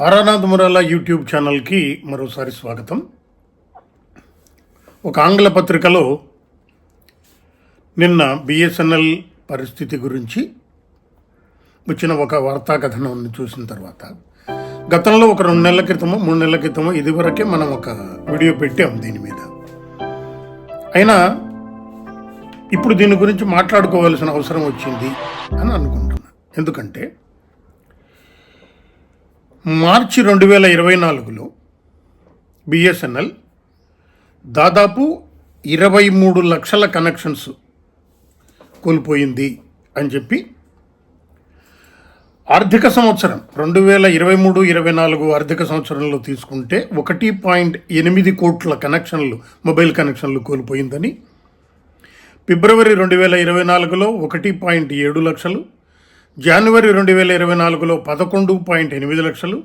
Taranath Murala YouTube ఛానల్కి మరోసారి స్వాగతం. ఒక ఆంగ్ల పత్రికలో నిన్న బిఎస్ఎన్ఎల్ పరిస్థితి గురించి వచ్చిన ఒక వార్తా కథనాన్ని చూసిన తర్వాత గతంలో ఒక రెండు నెలల క్రితమో మూడు నెలల క్రితమో ఇదివరకే మనం ఒక వీడియో పెట్టాం దీని మీద. అయినా ఇప్పుడు దీని గురించి మాట్లాడుకోవాల్సిన అవసరం వచ్చింది అని అనుకుంటున్నాను ఎందుకంటే మార్చి రెండు వేల ఇరవై నాలుగులో బిఎస్ఎన్ఎల్ దాదాపు ఇరవై మూడు లక్షల కనెక్షన్స్ కోల్పోయింది అని చెప్పి ఆర్థిక సంవత్సరం రెండు వేల ఇరవై మూడు ఇరవై నాలుగు ఆర్థిక సంవత్సరంలో తీసుకుంటే ఒకటి పాయింట్ ఎనిమిది కోట్ల కనెక్షన్లు మొబైల్ కనెక్షన్లు కోల్పోయిందని. ఫిబ్రవరి రెండు వేల ఇరవై నాలుగులో ఒకటి పాయింట్ ఏడు లక్షలు జనవరి రెండు వేల ఇరవై నాలుగులో పదకొండు పాయింట్ ఎనిమిది లక్షలు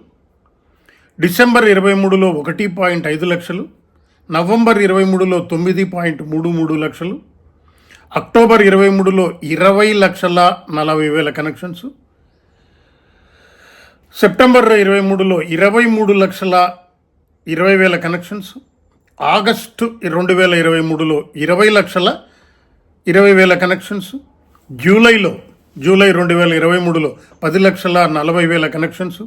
డిసెంబర్ ఇరవై మూడులో ఒకటి పాయింట్ ఐదు లక్షలు నవంబర్ ఇరవై మూడులో తొమ్మిది పాయింట్ మూడు మూడు లక్షలు అక్టోబర్ ఇరవై మూడులో ఇరవై లక్షల నలభై వేల కనెక్షన్స్ సెప్టెంబర్ ఇరవై మూడులో ఇరవై మూడు లక్షల ఇరవై వేల కనెక్షన్స్ ఆగస్టు రెండు వేల ఇరవై మూడులో ఇరవై లక్షల ఇరవై వేల కనెక్షన్స్ జూలైలో జూలై రెండు వేల ఇరవై మూడులో పది లక్షల నలభై వేల కనెక్షన్స్.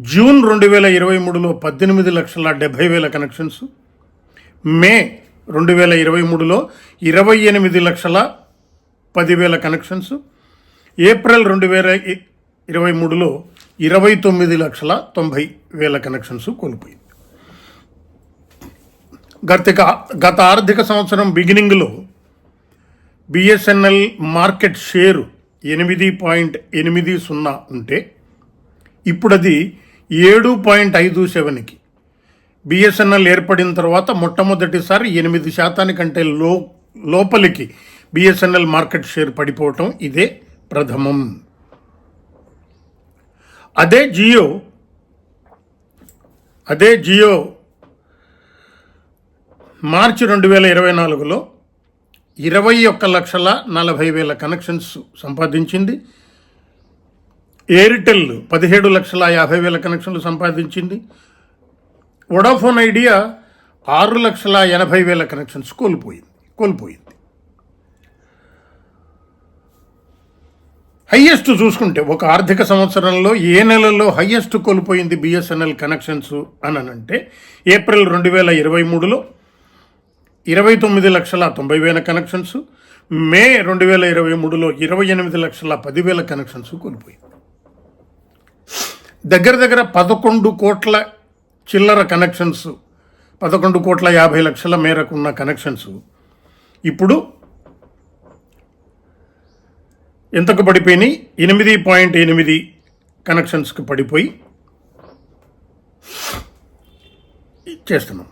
జూన్ రెండు వేల ఇరవై మూడులో పద్దెనిమిది లక్షల డెబ్భై వేల కనెక్షన్స్. మే రెండు వేల ఇరవై మూడులో ఇరవై ఎనిమిది లక్షల పదివేల కనెక్షన్స్. ఏప్రిల్ రెండు వేల ఇరవై మూడులో ఇరవై తొమ్మిది లక్షల తొంభై వేల కనెక్షన్స్ కోల్పోయింది. గత గత ఆర్థిక సంవత్సరం బిగినింగ్లో బిఎస్ఎన్ఎల్ మార్కెట్ షేరు ఎనిమిది పాయింట్ ఎనిమిది సున్నా ఉంటే ఇప్పుడు అది ఏడు పాయింట్ ఐదు సెవెన్కి బిఎస్ఎన్ఎల్ ఏర్పడిన తర్వాత మొట్టమొదటిసారి ఎనిమిది శాతానికంటే లో లోపలికి బిఎస్ఎన్ఎల్ మార్కెట్ షేర్ పడిపోవటం ఇదే ప్రథమం. అదే జియో అదే జియో మార్చి రెండు వేల ఇరవై నాలుగులో ఇరవై ఒక్క లక్షల నలభై వేల కనెక్షన్స్ సంపాదించింది. ఎయిర్టెల్ పదిహేడు లక్షల యాభై వేల కనెక్షన్లు సంపాదించింది. వొడాఫోన్ ఐడియా ఆరు లక్షల ఎనభై వేల కనెక్షన్స్ కోల్పోయింది కోల్పోయింది. హయ్యెస్ట్ చూసుకుంటే ఒక ఆర్థిక సంవత్సరంలో ఏ నెలలో హయ్యెస్ట్ కోల్పోయింది బిఎస్ఎన్ఎల్ కనెక్షన్స్ అని అంటే ఏప్రిల్ రెండు వేల ఇరవై మూడులో ఇరవై తొమ్మిది లక్షల తొంభై వేల కనెక్షన్స్ మే రెండు వేల ఇరవై మూడులో ఇరవై ఎనిమిది లక్షల పదివేల కనెక్షన్స్ కోల్పోయింది. దగ్గర దగ్గర పదకొండు కోట్ల చిల్లర కనెక్షన్స్ పదకొండు కోట్ల యాభై లక్షల మేరకు ఉన్న కనెక్షన్స్ ఇప్పుడు ఎంతకు పడిపోయినాయి? ఎనిమిది పాయింట్ ఎనిమిది కనెక్షన్స్కి పడిపోయి చేస్తున్నాం.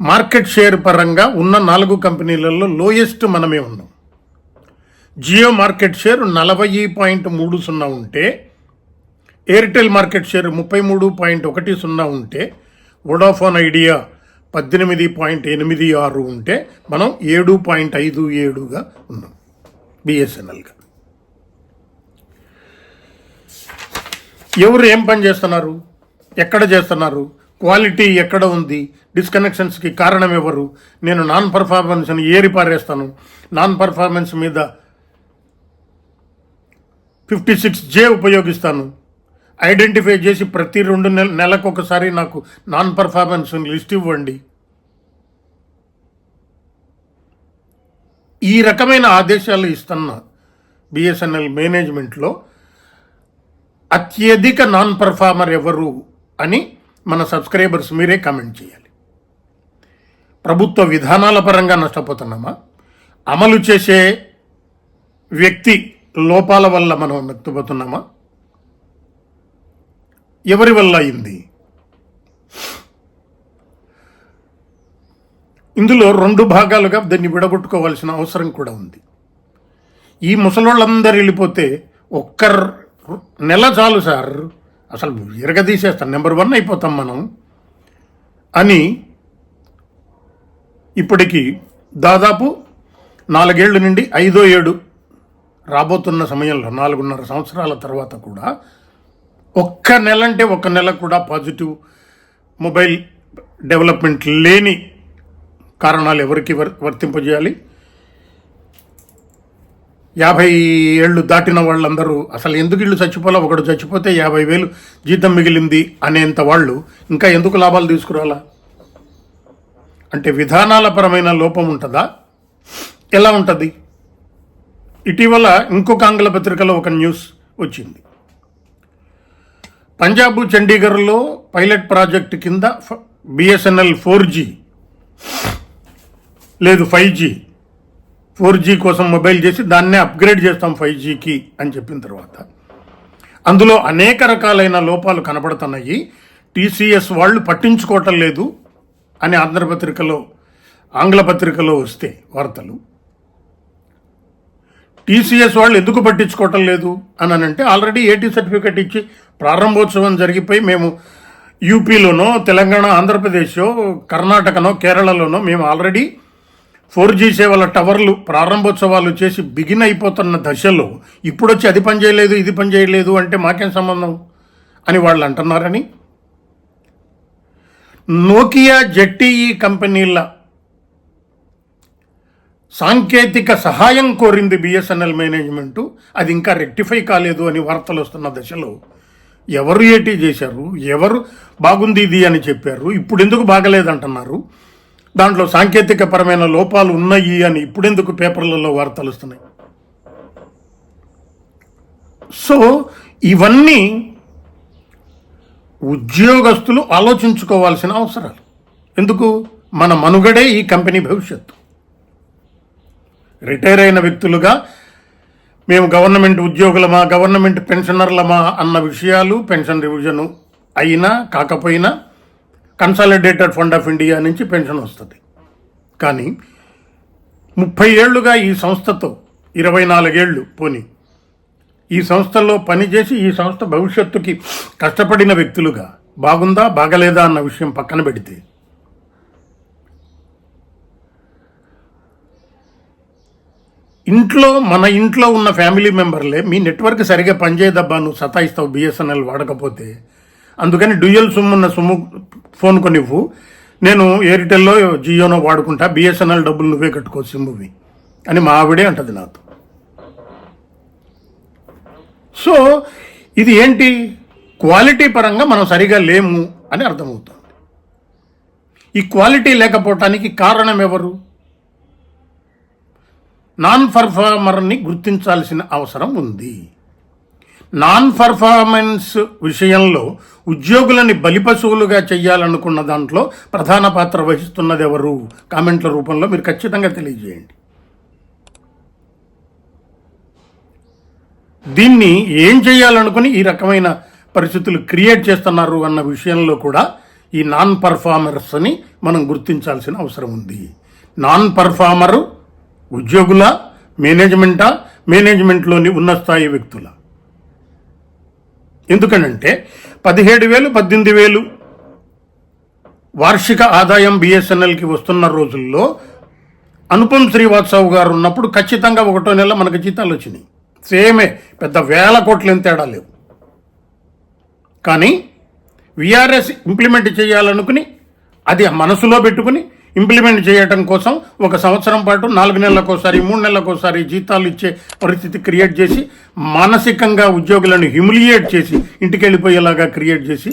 మార్కెట్ షేర్ పరంగా ఉన్న నాలుగు కంపెనీలలో లోయెస్ట్ మనమే ఉన్నాం. జియో మార్కెట్ షేర్ నలభై పాయింట్ మూడు సున్నా ఉంటే ఎయిర్టెల్ మార్కెట్ షేర్ ముప్పై మూడు పాయింట్ ఒకటి సున్నా ఉంటే వొడాఫోన్ ఐడియా పద్దెనిమిది పాయింట్ ఎనిమిది ఆరు ఉంటే మనం ఏడు పాయింట్ ఐదు ఏడుగా ఉన్నాం బిఎస్ఎన్ఎల్గా. ఎవరు ఏం పని చేస్తున్నారు? ఎక్కడ చేస్తున్నారు? క్వాలిటీ ఎక్కడ ఉంది? డిస్కనెక్షన్స్కి కారణం ఎవరు? నేను నాన్ పర్ఫార్మెన్స్ని ఏరి పారేస్తాను. నాన్ పర్ఫార్మెన్స్ మీద ఫిఫ్టీ సిక్స్ జే ఉపయోగిస్తాను. ఐడెంటిఫై చేసి ప్రతి రెండు నెల నెలకు ఒకసారి నాకు నాన్ పర్ఫార్మెన్స్ లిస్ట్ ఇవ్వండి. ఈ రకమైన ఆదేశాలు ఇస్తున్న బిఎస్ఎన్ఎల్ మేనేజ్మెంట్లో అత్యధిక నాన్ పర్ఫార్మర్ ఎవరు అని మన సబ్స్క్రైబర్స్ మీరే కామెంట్ చేయాలి. ప్రభుత్వ విధానాల పరంగా నష్టపోతున్నామా? అమలు చేసే వ్యక్తి లోపాల వల్ల మనం నష్టపోతున్నామా? ఎవరి వల్ల అయింది? ఇందులో రెండు భాగాలుగా దాన్ని విడగొట్టుకోవాల్సిన అవసరం కూడా ఉంది. ఈ ముసలోళ్ళందరూ వెళ్ళిపోతే ఒక్క నెల చాలు సార్. అసలు ఎరగదీసేస్తాం నెంబర్ వన్ అయిపోతాం మనం. అని ఇప్పటికి దాదాపు నాలుగేళ్ళ నుండి ఐదో ఏడు రాబోతున్న సమయంలో నాలుగున్నర సంవత్సరాల తర్వాత కూడా ఒక్క నెల అంటే ఒక్క నెల కూడా పాజిటివ్ మొబైల్ డెవలప్మెంట్ లేని కారణాలు ఎవరికి వర్ వర్తింపజేయాలి? యాభై ఏళ్ళు దాటిన వాళ్ళందరూ అసలు ఎందుకు ఇళ్ళు చచ్చిపోలా? ఒకడు చచ్చిపోతే యాభై వేలు జీతం మిగిలింది అనేంత వాళ్ళు ఇంకా ఎందుకు లాభాలు తీసుకురాలా? అంటే విధానాల పరమైన లోపం ఉంటుందా? ఎలా ఉంటుంది? ఇటీవల ఇంకొక ఆంగ్ల పత్రికలో ఒక న్యూస్ వచ్చింది. పంజాబ్ చండీగఢ్లో పైలట్ ప్రాజెక్ట్ కింద బిఎస్ఎన్ఎల్ ఫోర్ జీ లేదు ఫైవ్ జీ ఫోర్ జీ కోసం మొబైల్ చేసి దాన్నే అప్గ్రేడ్ చేస్తాం ఫైవ్ జీకి అని చెప్పిన తర్వాత. అందులో అనేక రకాలైన లోపాలు కనబడుతున్నాయి. టీసీఎస్ వాళ్ళు పట్టించుకోవటం లేదు అని ఆంధ్రపత్రికలో ఆంగ్ల పత్రికలో వస్తే వార్తలు. టీసీఎస్ వాళ్ళు ఎందుకు పట్టించుకోవటం లేదు అని అంటే ఆల్రెడీ ఏటీ సర్టిఫికెట్ ఇచ్చి ప్రారంభోత్సవం జరిగిపోయి మేము యూపీలోనో తెలంగాణ ఆంధ్రప్రదేశ్ కర్ణాటకనో కేరళలోనో మేము ఆల్రెడీ ఫోర్ జీ సేవల టవర్లు ప్రారంభోత్సవాలు చేసి బిగిన్ అయిపోతున్న దశలో ఇప్పుడొచ్చి అది పని చేయలేదు ఇది పని చేయలేదు అంటే మాకేం సంబంధం? అని వాళ్ళు అంటున్నారని? నోకియా జెట్టీఈ కంపెనీల సాంకేతిక సహాయం కోరింది బిఎస్ఎన్ఎల్ మేనేజ్మెంటు అది ఇంకా రెక్టిఫై కాలేదు అని వార్తలు వస్తున్న దశలో ఎవరు ఏటీ చేశారు? ఎవరు బాగుంది ఇది అని చెప్పారు ఇప్పుడు ఎందుకు బాగలేదంటున్నారు? దాంట్లో సాంకేతిక పరమైన లోపాలు ఉన్నాయి అని ఇప్పుడెందుకు పేపర్లలో వార్తలు వస్తున్నాయి సో ఇవన్నీ ఉద్యోగస్తులు ఆలోచించుకోవాల్సిన అవసరాలు. ఎందుకు? మన మనుగడే ఈ కంపెనీ భవిష్యత్తు. రిటైర్ అయిన వ్యక్తులుగా మేము గవర్నమెంట్ ఉద్యోగులమా గవర్నమెంట్ పెన్షనర్లమా అన్న విషయాలు పెన్షన్ రివిజను అయినా కాకపోయినా కన్సాలిడేటెడ్ ఫండ్ ఆఫ్ ఇండియా నుంచి పెన్షన్ వస్తుంది. కానీ ముప్పై ఏళ్ళుగా ఈ సంస్థతో ఇరవై నాలుగేళ్ళు పోని ఈ సంస్థల్లో పనిచేసి ఈ సంస్థ భవిష్యత్తుకి కష్టపడిన వ్యక్తులుగా బాగుందా బాగలేదా అన్న విషయం పక్కన పెడితే ఇంట్లో మన ఇంట్లో ఉన్న ఫ్యామిలీ మెంబర్లే మీ నెట్వర్క్ సరిగా పనిచేయదబ్బా నువ్వు సతాయిస్తావు బిఎస్ఎన్ఎల్ వాడకపోతే అందుకని డ్యూయల్ సొమ్ము ఉన్న సొమ్ము ఫోన్ కొనివ్వు. నేను ఎయిర్టెల్లో జియోనో వాడుకుంటా. బిఎస్ఎన్ఎల్ డబ్బులు నువ్వే కట్టుకో సిమ్వి అని మా ఆవిడే అంటది నాతో. సో ఇది ఏంటి? క్వాలిటీ పరంగా మనం సరిగా లేము అని అర్థమవుతుంది. ఈ క్వాలిటీ లేకపోవటానికి కారణం ఎవరు? నాన్ పర్ఫార్మర్ని గుర్తించాల్సిన అవసరం ఉంది. నాన్ పర్ఫార్మెన్స్ విషయంలో ఉద్యోగులని బలిపశువులుగా చేయాలనుకున్న దాంట్లో ప్రధాన పాత్ర వహిస్తున్నది ఎవరు? కామెంట్ల రూపంలో మీరు ఖచ్చితంగా తెలియజేయండి. దీన్ని ఏం చేయాలనుకుని ఈ రకమైన పరిస్థితులు క్రియేట్ చేస్తున్నారు అన్న విషయంలో కూడా ఈ నాన్ పర్ఫార్మర్స్ని మనం గుర్తించాల్సిన అవసరం ఉంది. నాన్ పర్ఫార్మరు ఉద్యోగుల మేనేజ్మెంటా మేనేజ్మెంట్లోని ఉన్న స్థాయి వ్యక్తుల. ఎందుకనంటే పదిహేడు వేలు పద్దెనిమిది వేలు వార్షిక ఆదాయం బిఎస్ఎన్ఎల్కి వస్తున్న రోజుల్లో అనుపమ్ శ్రీవాత్సవ్ గారు ఉన్నప్పుడు ఖచ్చితంగా ఒకటో నెల మనకు జీతాలు వచ్చినాయి. సేమే పెద్ద వేల కోట్లు ఏం తేడా లేవు. కానీ విఆర్ఎస్ ఇంప్లిమెంట్ చేయాలనుకుని అది మనసులో పెట్టుకుని ఇంప్లిమెంట్ చేయటం కోసం ఒక సంవత్సరం పాటు నాలుగు నెలలకోసారి మూడు నెలలకోసారి జీతాలు ఇచ్చే పరిస్థితి క్రియేట్ చేసి మానసికంగా ఉద్యోగులను హ్యూమిలియేట్ చేసి ఇంటికి వెళ్ళిపోయేలాగా క్రియేట్ చేసి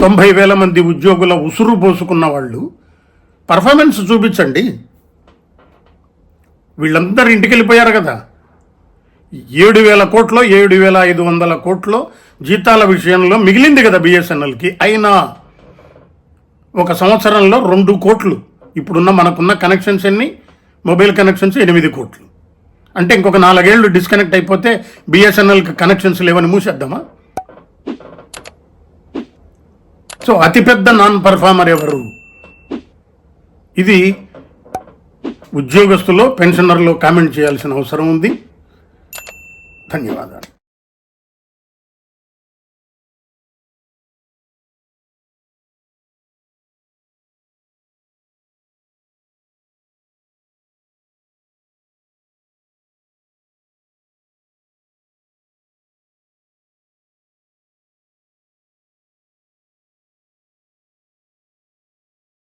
తొంభై వేల మంది ఉద్యోగుల ఉసురు పోసుకున్న వాళ్ళు పర్ఫార్మెన్స్ చూపించండి. వీళ్ళందరూ ఇంటికి వెళ్ళిపోయారు కదా. ఏడు వేల కోట్లో ఏడు వేల ఐదు వందల కోట్లో జీతాల విషయంలో మిగిలింది కదా బిఎస్ఎన్ఎల్కి అయినా ఒక సంవత్సరంలో రెండు కోట్లు. ఇప్పుడున్న మనకున్న కనెక్షన్స్ ఎన్ని? మొబైల్ కనెక్షన్స్ ఎనిమిది కోట్లు. అంటే ఇంకొక నాలుగేళ్ళు డిస్కనెక్ట్ అయిపోతే బిఎస్ఎన్ఎల్కి కనెక్షన్స్ లేవని మూసేద్దామా? సో అతిపెద్ద నాన్ పర్ఫార్మర్ ఎవరు? ఇది ఉద్యోగస్తులో పెన్షనర్లో కామెంట్ చేయాల్సిన అవసరం ఉంది. ధన్యవాదాలు.